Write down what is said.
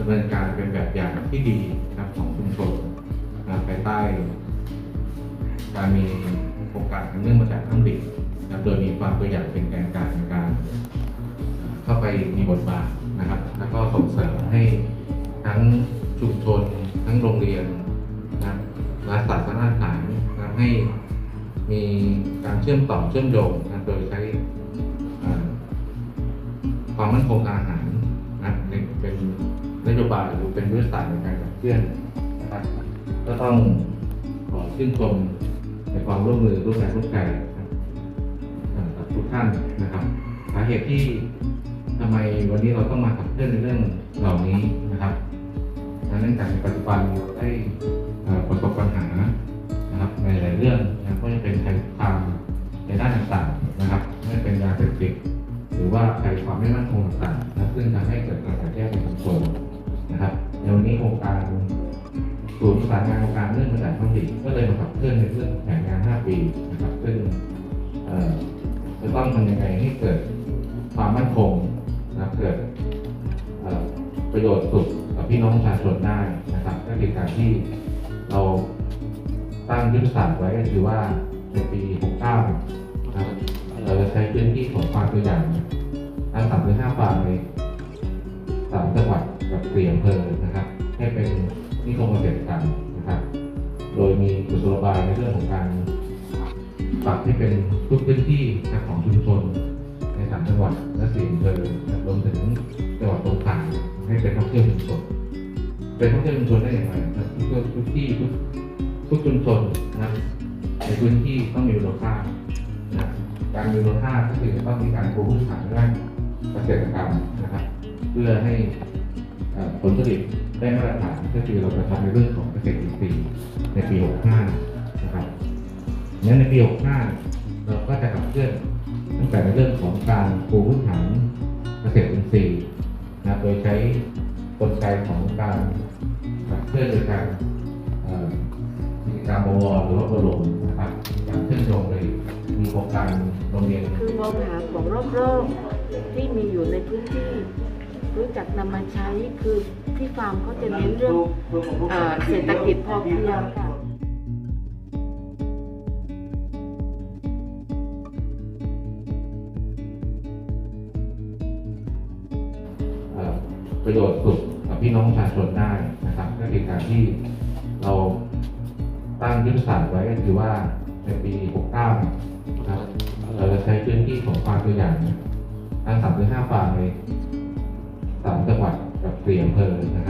ดำเนินการเป็นแบบอย่างที่ดีนะครับของชุมชนภายใต้ การมีโครงการทางเรื่องมาจากทั้งดิบนะครับโดยมีความตัวอย่างเป็นแกนกลางในการ เข้าไปมีบทบาทนะครับ แล้วก็ส่งเสริมให้ทั้งชุมชน ทั้งโรงเรียนนะรับและศาสนาสานนะให้มีการเชื่อมต่อเชื่อมโยงนะโดยใช้ความมั่นคงอาหาร โยบายหรือเป็นยุทธศาสตร์ในการขับเคลื่อนนะครับก็ต้องขอชื่นชมในความร่วมมือร่วมแรงร่วมใจกับทุกท่านนะครับสาเหตุที่ทำไมวันนี้เราต้องมาขับเคลื่อนในเรื่องเหล่านี้นะครับเนื่องจากในปัจจุบันเราได้ประสบปัญหานะครับในหลายเรื่องนะครับก็จะเป็นภัยคุกคามในด้านต่างๆนะครับไม่เป็นยาเสพติดหรือว่าภัยความไม่มั่นคงต่างๆนะซึ่งทำให้เกิดการแตกแยกในชุมชน นะครับในวันนี้โครงการศูนย์ประสานงานโครงการเรื่องกระดาษท้องถิ่ก็เลยมาขับเคลื่อนในเรื่องแผนงาน 5 ปีนะครับซึ่งเอ่อจะต้องทำยังไงให้เกิดความมั่นคงนะเกิดประโยชน์สุขกับพี่น้องประชาชนได้นะครับ ก็คือการที่เราตั้งยุทธศาสตร์ไว้ก็คือว่าในปี 69 นะครับเราจะใช้พื้นที่ของฟามตัวอย่างทั้งสามถึงห้าฟาร์มในสามจังหวัด กับสี่อำเภอนะครับ ให้เป็นนิคมเกษตรกรรมนะครับ โดยมีกุศโลบายในเรื่องของการปรับให้เป็นทุกพื้นที่นะของชุมชนในสามจังหวัดและสี่อำเภอรวมถึงจังหวัดตรงกลางให้เป็นท่องเที่ยวชุมชนเป็นท่องเที่ยวชุมชนได้อย่างไรทุกทุกที่ทุกทุกชุมชนนะในพื้นที่ต้องมีมูลค่านะการมีมูลค่าก็คือต้องมีการปลูกพืชผักด้านเกษตรกรรมนะครับ เพื่อให้ ผลผลิตได้มาตรฐานก็คือเราจะทำในเรื่องของเกษตรอินทรีย์ในปี 65 นะครับงั้นในปี 65 เราก็จะขับเคลื่อนตั้งแต่ในเรื่องของการปูพืชผักเกษตรอินทรีย์นะโดยใช้กลไกของการขับเคลื่อนโดยการเอ่กิจกรรมบวรหรือว่าบรมนะครับการเชื่อมโยงเลยมีโครงการโรงเรียนคือมองหาของรอบๆที่มีอยู่ในพื้นที่ รู้จักนำมาใช้คือที่ฟาร์มเขาจะเน้นเรื่องเศรษฐกิจพอเพียงค่ะประโยชน์สุดกับพี่น้องประชาชนได้นะครับก็คือการที่เราตั้งยุทธศาสตร์ไว้ก็คือว่าในปี 69 นะครับเราจะใช้พื้นที่ของฟาร์มตัวอย่างทั้ง35ฟาร์มเลย สามจังหวัดกับสี่อำเภอนะครับ